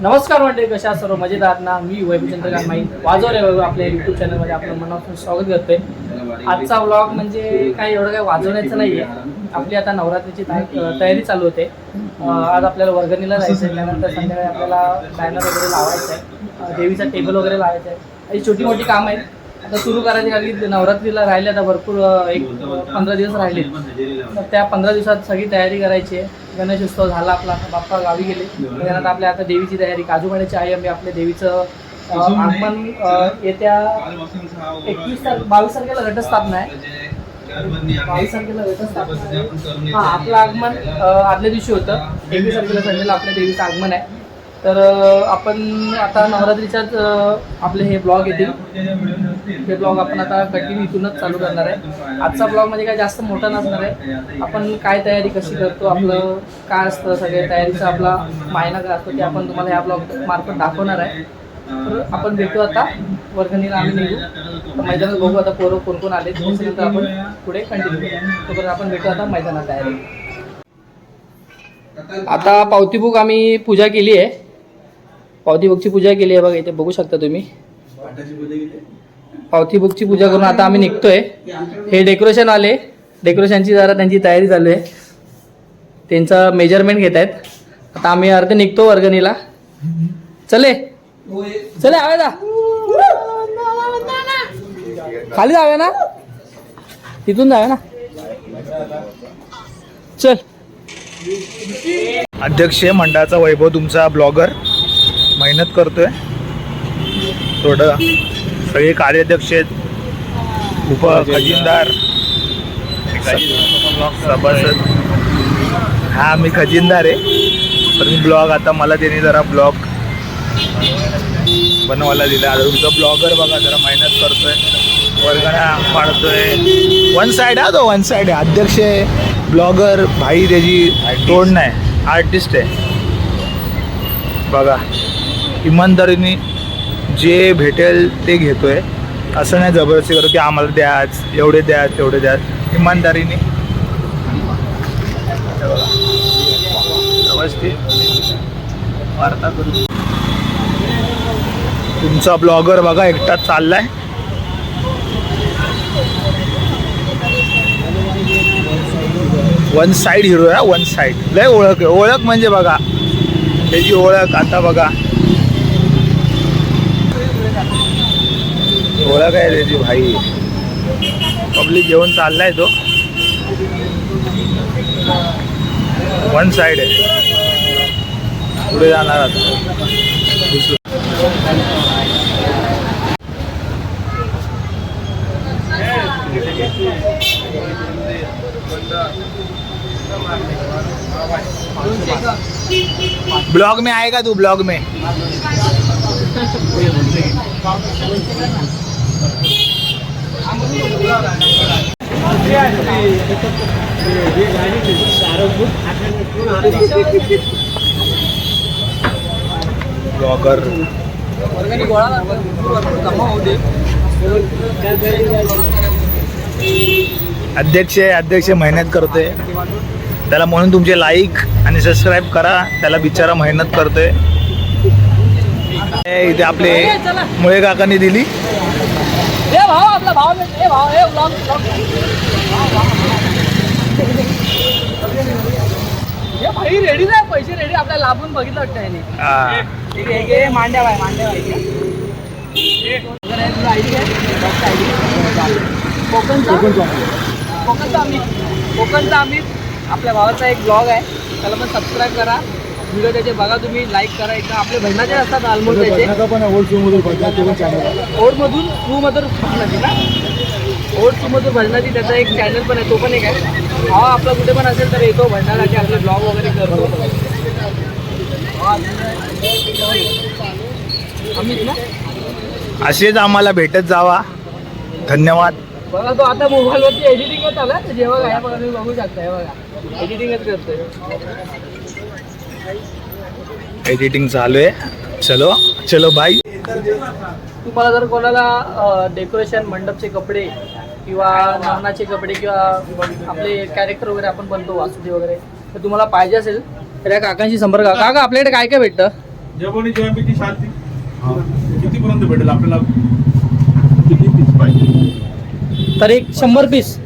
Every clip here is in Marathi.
नमस्कार मंडळी कशा सर्व मजेदार ना? मी वैभव चंद्रकांत माई. वाजवले वैभव आपल्या युट्यूब चॅनलमध्ये आपलं मनापासून स्वागत करतोय. आजचा व्लॉग म्हणजे काही एवढं काही वाजवण्याचं नाही आहे आपली आता नवरात्रीची तयारी चालू होते. आज आपल्याला वर्गणीला जायचं आहे त्यानंतर संध्याकाळी आपल्याला बॅनर वगैरे लावायचं आहे देवीचा टेबल वगैरे लावायचं आहे अशी छोटी मोठी कामं आहेत. आता सुरू करायची कारण की नवरात्रीला राहिले आता भरपूर एक पंधरा दिवस राहिले. तर त्या पंधरा दिवसात सगळी तयारी करायची आहे. गणेश उत्सव झाला आपला आता बाप्पा गावी गेले. त्यानंतर आपल्या आता देवीची तयारी काजूवाड्याची आहे आम्ही आपल्या देवीचं आगमन येत्या एकवीस तारखे बावीस तारखेला घटस्थापना आहे. बावीस तारखेला घटस्थापना हा आपलं आगमन आदल्या दिवशी होतं. एकवीस तारखेला संडेला आपल्या देवीचं आगमन आहे. तर आपण आता नवरात्रीच्याच आपले हे ब्लॉग येतील. हे ब्लॉग आपण आता कंटिन्यू इथूनच चालू करणार आहे. आजचा ब्लॉग म्हणजे काय जास्त मोठा नसणार आहे. आपण काय तयारी कशी करतो आपलं काय असतं सगळे तयारीचा आपला मायना काय असतो ते आपण तुम्हाला या ब्लॉग मार्फत दाखवणार आहे. तर आपण भेटू आता वर्गणीला आम्ही निघू. मैदानात बघू आता पोरं कोण कोण आले त्याच्यानंतर आपण पुढे कंटिन्यू करू. तोपर्यंत आपण भेटू आता मैदानात तयारी. आता पावती बुक आम्ही पूजा केली आहे. पावती बुकची पूजा केली आहे बघा इथे बघू शकता तुम्ही. पावती बुकची पूजा करून आता आम्ही निघतोय. हे डेकोरेशन आले. डेकोरेशनची जरा त्यांची तयारी चालू आहे. त्यांचं मेजरमेंट घेत आहेत. आता आम्ही अर्धे निघतो वर्गणीला. चले. चले हवे ना खाली जावे ना. तिथून जावे ना. चल. अध्यक्ष मंडळाचा वैभव तुमचा ब्लॉगर. मेहनत करतोय. थोडं सगळे कार्याध्यक्ष आहेत. उप खजिनदार. सभासद. हा मी खजिनदार आहे. तर मी ब्लॉग आता मला त्यांनी जरा ब्लॉग बनवायला दिला. तुमचा ब्लॉगर बघा जरा मेहनत करतोय. वर्गणा पाडतोय. वन साईड हा तो वन साईड आहे. अध्यक्ष आहे ब्लॉगर भाई त्याची तोड नाही. आर्टिस्ट आहे. बघा. इमानदारीने जे भेटेल ते घेतो आहे असं नाही जबरदस्ती करतो की आम्हाला द्याच एवढे द्या तेवढे द्या इमानदारीने. वार्ता करू. तुमचा ब्लॉगर बघा एकटाच चाललाय. वन साईड हिरो आहे वन साईड. लय ओळख आहे. ओळख म्हणजे बघा. त्याची ओळख आता बघा. ओळख आहे त्याची भाई. पब्लिक घेऊन चाललाय तो. वन साईड आहे. पुढे जाणार ब्लॉग में आएगा तू ब्लॉग में. ब्लॉगर अध्यक्ष अध्यक्ष मेहनत करतोय. त्याला म्हणून तुमचे लाईक आणि सबस्क्राईब करा. त्याला बिचारा मेहनत करतोय. इथे आपले मुळे काकांनी दिली. ए भाऊ आपला भाव भेट- ए भाव ए ब्लॉग हे भाई रेडी नाही पैसे रेडी आपल्याला लाभून बघितलं वाटतं यांनी हा. हे मांड्या बाय मांड्या. कोकणचा? कोकणचा अमित कोकणचा अमित आपल्या भावाचा एक ब्लॉग आहे. त्याला पण सबस्क्राईब करा. व्हिडिओ त्याचे बघा तुम्ही लाईक करा एकदा. आपले भजनाचे असतात ऑलमोस्ट त्याचे. ओढमधून टू मधून भजनाची ना ओढ टू मधून भजनाची त्याचा एक चॅनल पण आहे तो पण एक आहे. हा आपला कुठे पण असेल तर येतो भजनासाठी आपले ब्लॉग वगैरे करतो. अमित ना? असेच आम्हाला भेटत जावा. धन्यवाद. बघा तो आता मोबाईलवरती एडिटिंगच आला जेव्हा काय बघा तुम्ही बघू शकता हे बघा. एडिटिंगच करतोय. एडिटिंग चालू आहे. चलो चलो भाई तुम्हाला जर कोणाला डेकोरेशन मंडपचे कपडे किंवा नानाचे कपडे किंवा आपले कॅरेक्टर वगैरे आपण बनतो वासुदेव वगैरे तर तुम्हाला पाहिजे असेल तर या काकांशी संपर्क. काका आपल्याकडे काय काय भेटतं? जबोनी जॉईंटची शांती. कितीपर्यंत भेटेल आपल्याला? किती पीस पाहिजे? तर एक शंभर पीस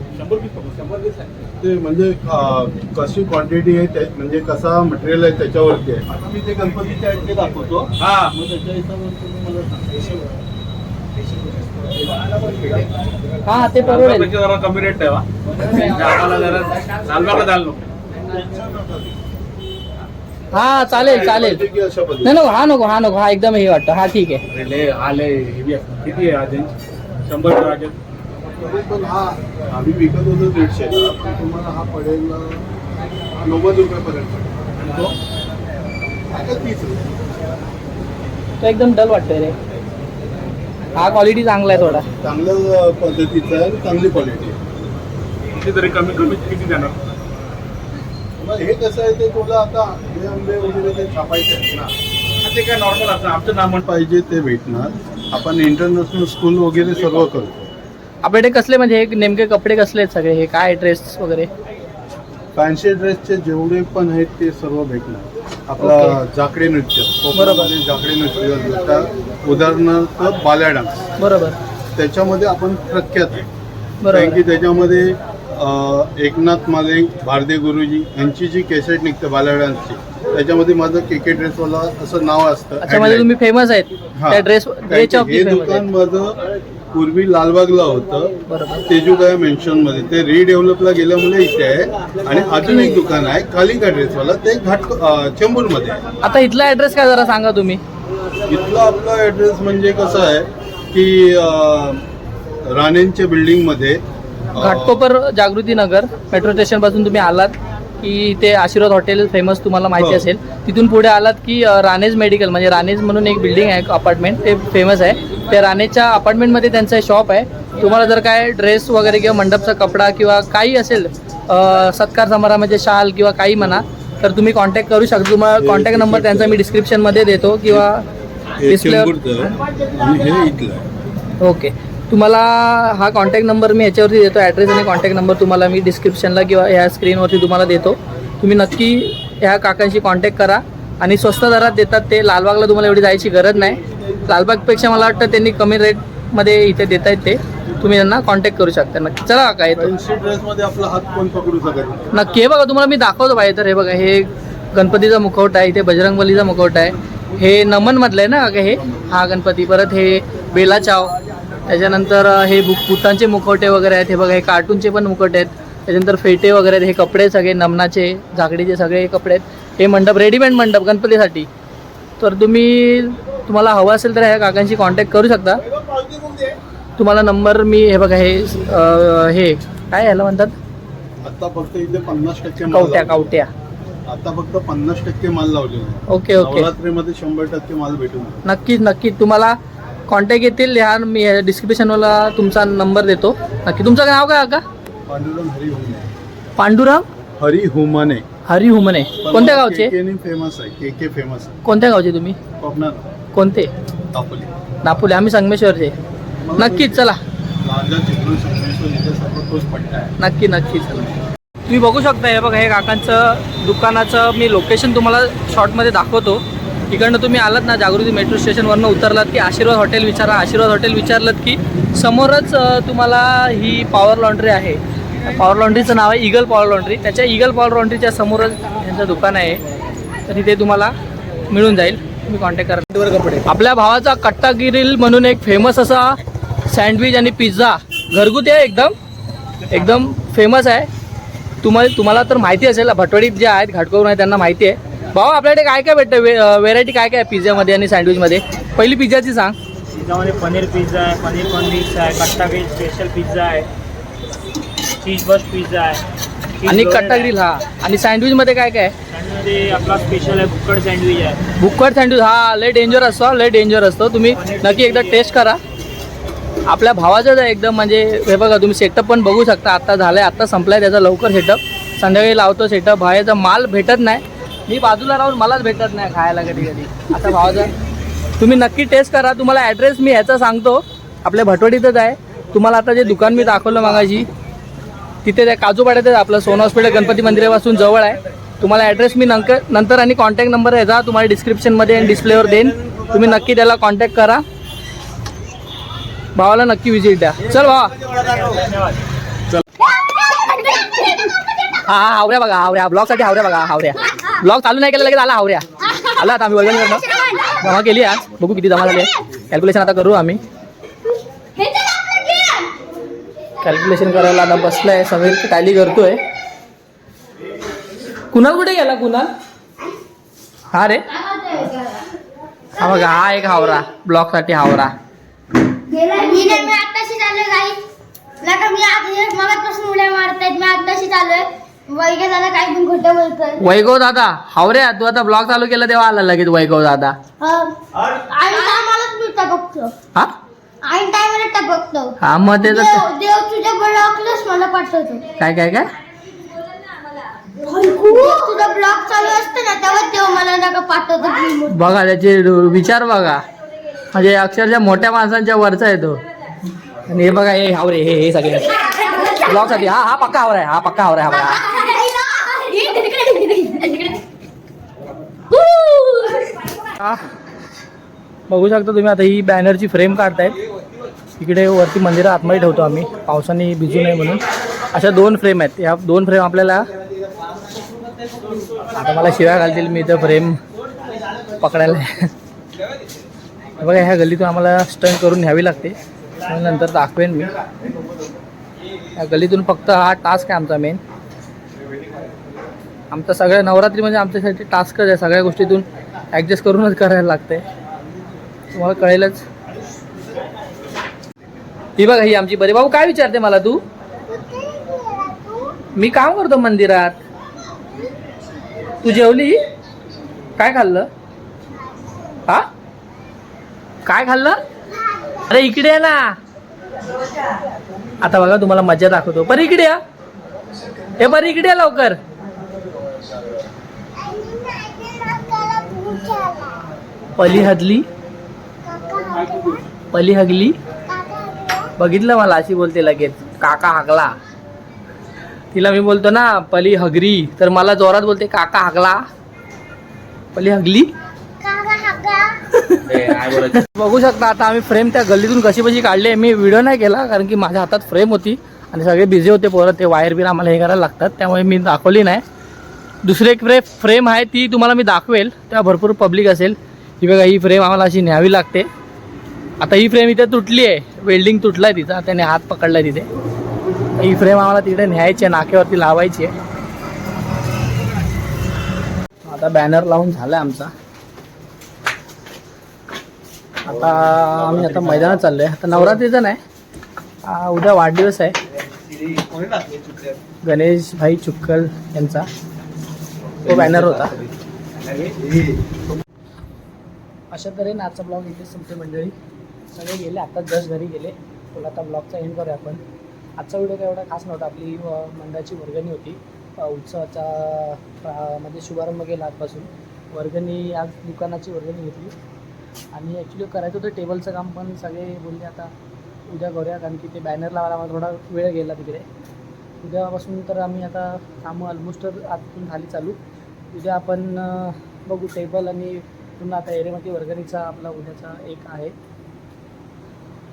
ते म्हणजे कशी क्वांटिटी आहे त्या- म्हणजे कसा मटेरियल आहे त्याच्यावरती आहे. आता मी ते गणपतीचे आहेत ते दाखवतो. हा. मग त्याच्या हिशोबाने तुम्ही मला सांगा. हा ते परवडेल लालबागपेक्षा जरा कमी रेट ठेवा. आम्हाला जरा लालबागला द्याल नको. हा चालेल चालेल. पाहिजे की अशा नाही पद्धतीने नको हा नको हा नको हा एकदम हे वाटतं. हा ठीक आहे. अरे लय आले हेवी आहे. किती आहे आज शंभर राजे तरी पण हा आम्ही विकत होतो दीडशेला पण तुम्हाला हा पडेल नव्वद रुपयापर्यंत. पडेल आणि तो? आता तीस रुपये. तो एकदम डल वाटतोय रे. हा क्वालिटी चांगला आहे थोडा. चांगल्या पद्धतीचा आहे चांगली क्वालिटी आहे. किती तरी कमी कमी किती देणार? हे कसं आहे ते तुला आता आंबे आंबे वगैरे ते छापायचे आहेत ना. हा, ते काय नॉर्मल असतं. आमचं नाव म्हण पाहिजे ते भेटणार. आपण इंटरनॅशनल स्कूल वगैरे सर्व करतो आपल्याकडे कसले म्हणजे हे नेमके कपडे कसले आहेत सगळे? हे काय ड्रेस वगैरे? फॅन्सी ड्रेसचे जेवढे पण आहेत ते सर्व भेटणार. आपला ओके. जाकडे नृत्य. बरोबर. कोकणामध्ये जाकडे नृत्य उदाहरणार्थ बाल्या डान्स बरोबर. त्याच्यामध्ये आपण प्रख्यात आहे. कारण की बरोबर त्याच्यामध्ये अं, एकनाथ माले भारदे गुरुजी यांची जी केसेट निघते बाल्या डान्सची त्याच्यामध्ये माझं के के ड्रेसवाला असं नाव असतं. अच्छा म्हणजे तुम्ही फेमस आहेत. त्या ड्रेस ड्रेसच्या हे दुकान माझं पूर्वी लालबागला होतं. तेजूगाया मेन्शनमध्ये ते रिडेव्हलपला गेल्यामुळे इथे आहे. आणि अजून एक दुकान आहे कालिका ड्रेसवाला. ते घाट चेंबूरमध्ये आहे आता इथला ऍड्रेस काय जरा सांगा तुम्ही. इथला आपला ऍड्रेस म्हणजे कसं आहे की राणेंच्या बिल्डिंगमध्ये घाटकोपर जागृती नगर मेट्रो स्टेशनपासून तुम्ही आलात. की ते आशीर्वाद हॉटेल फेमस तुम्हाला माहिती हो. असेल. तिथून पुढे आलात की राणेज मेडिकल म्हणजे राणेज म्हणून एक बिल्डिंग आहे अपार्टमेंट ते फेमस आहे. त्या राणेजच्या अपार्टमेंटमध्ये त्यांचं शॉप आहे. तुम्हाला जर काय ड्रेस वगैरे किंवा मंडपचा कपडा किंवा काही असेल सत्कार समारंभाचे शाल किंवा काही म्हणा तर तुम्ही कॉन्टॅक्ट करू शकता. तुम्हाला कॉन्टॅक्ट नंबर त्यांचा मी डिस्क्रिप्शनमध्ये देतो किंवा आहे ओके तुम्हाला हा कॉन्टॅक्ट नंबर मी याच्यावरती देतो ॲड्रेस आणि कॉन्टॅक्ट नंबर तुम्हाला मी डिस्क्रिप्शनला किंवा ह्या स्क्रीनवरती तुम्हाला देतो. तुम्ही नक्की ह्या काकांशी कॉन्टॅक्ट करा. आणि स्वस्त दरात देतात ते. लालबागला तुम्हाला एवढी जायची गरज नाही. लालबागपेक्षा मला वाटतं त्यांनी कमी रेटमध्ये इथे देत आहेत ते. तुम्ही त्यांना कॉन्टॅक्ट करू शकता नक्की. चला नाही. नक्की. हे बघा तुम्हाला मी दाखवतो पाहिजे तर. हे बघा हे गणपतीचा मुखवटा आहे. इथे बजरंगबलीचा मुखवटा आहे. हे नमनमधलं आहे ना काका हे? हा गणपती. परत हे बेला चाव. त्याच्यानंतर हे भूतांचे मुखवटे वगैरे आहेत. हे बघा हे कार्टूनचे पण मुखवटे आहेत. त्याच्यानंतर फेटे वगैरे आहेत. हे कपडे सगळे नमनाचे झाकडीचे सगळे कपडे आहेत. हे मंडप रेडीमेड मंडप गणपतीसाठी. तर तुम्ही तुम्हाला हवं असेल तर ह्या काकांशी कॉन्टॅक्ट करू शकता. तुम्हाला नंबर मी हे बघा हे हे काय ह्याला म्हणतात? आता फक्त इथे पन्नास टक्के कवट्या कवट्या. आता फक्त पन्नास टक्के माल लावलेला आहे. Okay okay. शंभर टक्के माल भेटून. नक्कीच नक्की तुम्हाला कॉन्टॅक्ट येतील. ह्या मी डिस्क्रिप्शनला तुमचा नंबर देतो. नक्की तुमचं नाव काय का पांडुरंग हरी हुमने पांडुरंग हरी हुमाने हरी हुमने कोणत्या गावचे फेमस आहे. के के फेमस आहे. कोणत्या गावचे तुम्ही? कोणते? दापोली. नापोले आम्ही संगमेश्वरचे. नक्कीच चला. नक्की नक्की चला. तुम्ही बघू शकता हे बघा हे काकांचं दुकानाचं मी लोकेशन तुम्हाला शॉर्टमध्ये दाखवतो. इकडनं तुम्ही आलात ना जागृती मेट्रो स्टेशनवरनं उतरलात की आशीर्वाद हॉटेल विचारा. आशीर्वाद हॉटेल विचारलं की समोरच तुम्हाला ही पॉवर लॉन्ड्री आहे. पॉवर लॉन्ड्रीचं नाव आहे इगल पॉवर लॉन्ड्री. त्याच्या इगल पॉवर लॉन्ड्रीच्या समोरच यांचं दुकान आहे. तर इथे तुम्हाला मिळून जाईल. तुम्ही कॉन्टॅक्ट करा. कपडे आपल्या भावाचा कट्टा गिरिल म्हणून एक फेमस असा सँडविच आणि पिझ्झा घरगुती आहे एकदम. एकदम फेमस आहे. तुम्हाला तुम्हाला तर माहिती असेल भटवडीत जे आहेत घाटकोरून आहे त्यांना माहिती आहे. भाऊ आपल्याकडे काय काय भेटतं? व्हेरायटी काय काय पिझ्झामध्ये आणि सँडविचमध्ये पहिली पिझ्झाची सांग. पिझ्झामध्ये पनीर पिझ्झा आहे पनीर मिक्स आहे कट्टा ग्रिल स्पेशल पिझ्झा आहे चीज बस्ट पिझ्झा आहे आणि कट्टा. ग्रिल हा. आणि सँडविचमध्ये काय काय आहे? सँडविचमध्ये आपला स्पेशल आहे बुक्कड सँडविच आहे. बुक्कड सँडविच हा लय डेंजर असतो लय डेंजर असतो. तुम्ही नक्की एकदा टेस्ट करा. आपल्या भावाचंच आहे एकदम म्हणजे हे बघा तुम्ही सेटअप पण बघू शकता. आत्ता झालं आहे आत्ता संपला आहे त्याचा लवकर सेटअप संध्याकाळी लावतो सेटअप भावाचा माल भेटत नाही. मी बाजूला राहून मलाच भेटत नाही खायला कधी कधी. आता भावाचा तुम्ही नक्की टेस्ट करा. तुम्हाला ॲड्रेस मी ह्याचा सांगतो. आपल्या भटवडीतच आहे. तुम्हाला आता जे दुकान मी दाखवलं मागाशी तिथे त्या काजूपाड्यातच आपलं सोनं हॉस्पिटल गणपती मंदिरापासून जवळ आहे. तुम्हाला ॲड्रेस मी नंतर नंतर आणि कॉन्टॅक्ट नंबर याचा तुम्हाला डिस्क्रिप्शनमध्ये आणि डिस्प्लेवर देईन. तुम्ही नक्की त्याला कॉन्टॅक्ट करा. भावाला नक्की विजिट द्या. चल भावा. हा हा हावऱ्या बघा हावऱ्या ब्लॉगसाठी हावऱ्या बघा हावऱ्या ब्लॉग चालू नाही केलं लगेच आला हावऱ्या आला आता आम्ही वर्गणी करणं जमा केली आज? बघू किती जमा झाली. कॅल्क्युलेशन आता करू आम्ही. कॅल्क्युलेशन करायला आता बसलाय. समीर टॅली करतोय. कुणाल कुठे गेला कुणाल? हा रे. हा बघा हा एक हावरा. ब्लॉकसाठी हावरा. मी आताशी चालू आहे चाललोय काही नका मी आज मगापासून उड्या मारतायत मी आत्ताशी चाललोय वैगे दादा काही पण खोटं बोलतोय. वैभव दादा हावऱ्या तू आता ब्लॉग चालू केला तेव्हा आला लगेच वैभव दादा. आणि टायमालाच मी टपकतो. हा? आणि टायमाला टपकतो. हा मग ते देव देव तुझ्या ब्लॉकलाच मला पाठवतो. काय काय काय? तुझा ब्लॉक चालू असतं ना तेव्हा देव मला नका पाठवतो remote. बघा त्याचे विचार बघा. म्हणजे अक्षरशः मोठ्या माणसांच्या वरचा येतो आणि हे बघा हे हावरे हे हे सगळे. ब्लॉगसाठी. हा हा पक्का हावरा आहे हा पक्का हावरा आहे हा बघू शकता तुम्ही आता ही बॅनरची फ्रेम काढतायत. इकडे वरती मंदिरात आतमध्ये ठेवतो आम्ही. पावसाने भिजू नये म्हणून. अशा दोन फ्रेम आहेत. या दोन फ्रेम आपल्याला आता मला शिव्या घालतील मी इथं फ्रेम पकडायला. बघा ह्या गल्लीतून आम्हाला स्टंट करून घ्यावी लागते. नंतर दाखवेन मी. या गल्लीतून फक्त हा टास्क आहे आमचा मेन आमचा सगळ्या नवरात्री म्हणजे आमच्यासाठी टास्कच आहे. सगळ्या गोष्टीतून ॲडजस्ट करूनच करायला लागते तुम्हाला कळेलच. ही बघा ही आमची बरी. भाऊ काय विचारते मला तू? मी काम करतो मंदिरात. तू जेवली? काय खाल्लं? हा? काय खाल्लं? अरे इकडे आहे ना. आता बघा तुम्हाला मजा दाखवतो. पर इकडे या. हे पर इकडे या लवकर. पली हगली? पली हगली? बघितलं मला अशी बोलते लगेच. काका हागला. तिला मी बोलतो ना पली हगरी. तर मला जोरात बोलते काका हागला. पली हगली? बघू शकता आता आम्ही फ्रेम त्या गल्लीतून कशी कशी काढली मी व्हिडिओ नाही केला कारण की माझ्या हातात फ्रेम होती आणि सगळे बिझी होते पोरं ते वायर बिर आम्हाला हे करायला लागतात त्यामुळे मी दाखवली नाही. दुसरी एक फ्रे फ्रेम आहे ती तुम्हाला मी दाखवेल तेव्हा भरपूर पब्लिक असेल. ही बघा ही फ्रेम आम्हाला अशी न्यावी लागते. आता ही फ्रेम इथे तुटली आहे. वेल्डिंग तुटला आहे तिचा. त्याने हात पकडलाय तिथे. ही फ्रेम आम्हाला तिथे न्यायची आहे. नाक्यावरती लावायची आहे. आता बॅनर लावून झाला आमचा. आता आम्ही आता मैदानात चाललोय. आता नवरात्रीचा नाही. उद्या वाढदिवस आहे. गणेश भाई चुक्कल यांचा. तो बॅनर होता. अशा तऱ्हेने आजचा ब्लॉग इथे संपते मंडळी. सगळे गेले आता जस्ट घरी गेले. पण आता ब्लॉगचा एंड करूया आपण. आजचा व्हिडिओ काय एवढा खास नव्हता. आपली मंडळाची वर्गणी होती. उत्सवाचा म्हणजे मध्ये शुभारंभ केला आजपासून. वर्गणी आज दुकानाची वर्गणी घेतली. आणि ॲक्च्युली करायचं होतं टेबलचं काम पण सगळे बोलले आता उद्या करूया कारण की ते बॅनर लावायला मला थोडा वेळ गेला तिकडे. उद्यापासून तर आम्ही आता कामं ऑलमोस्ट आतून झाली चालू. उद्या आपण बघू टेबल आणि पुन्हा आता एरेमती वर्गणीचा आपला उद्याचा एक आहे.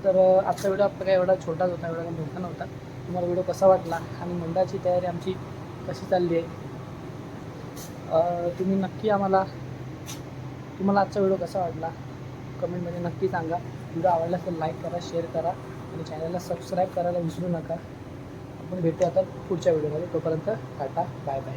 तर आजचा व्हिडिओ आपला काय एवढा छोटाच होता एवढा काही मोठा नव्हता. तुम्हाला व्हिडिओ कसा वाटला आणि मंडळाची तयारी आमची कशी चालली आहे? तुम्ही नक्की आम्हाला तुम्हाला आजचा व्हिडिओ कसा वाटला? कमेंटमध्ये नक्की सांगा. व्हिडिओ आवडला तर लाईक करा शेअर करा आणि चॅनलला सबस्क्राईब करायला विसरू नका. आपण भेटूया आता पुढच्या व्हिडिओमध्ये. तोपर्यंत टाटा बाय बाय.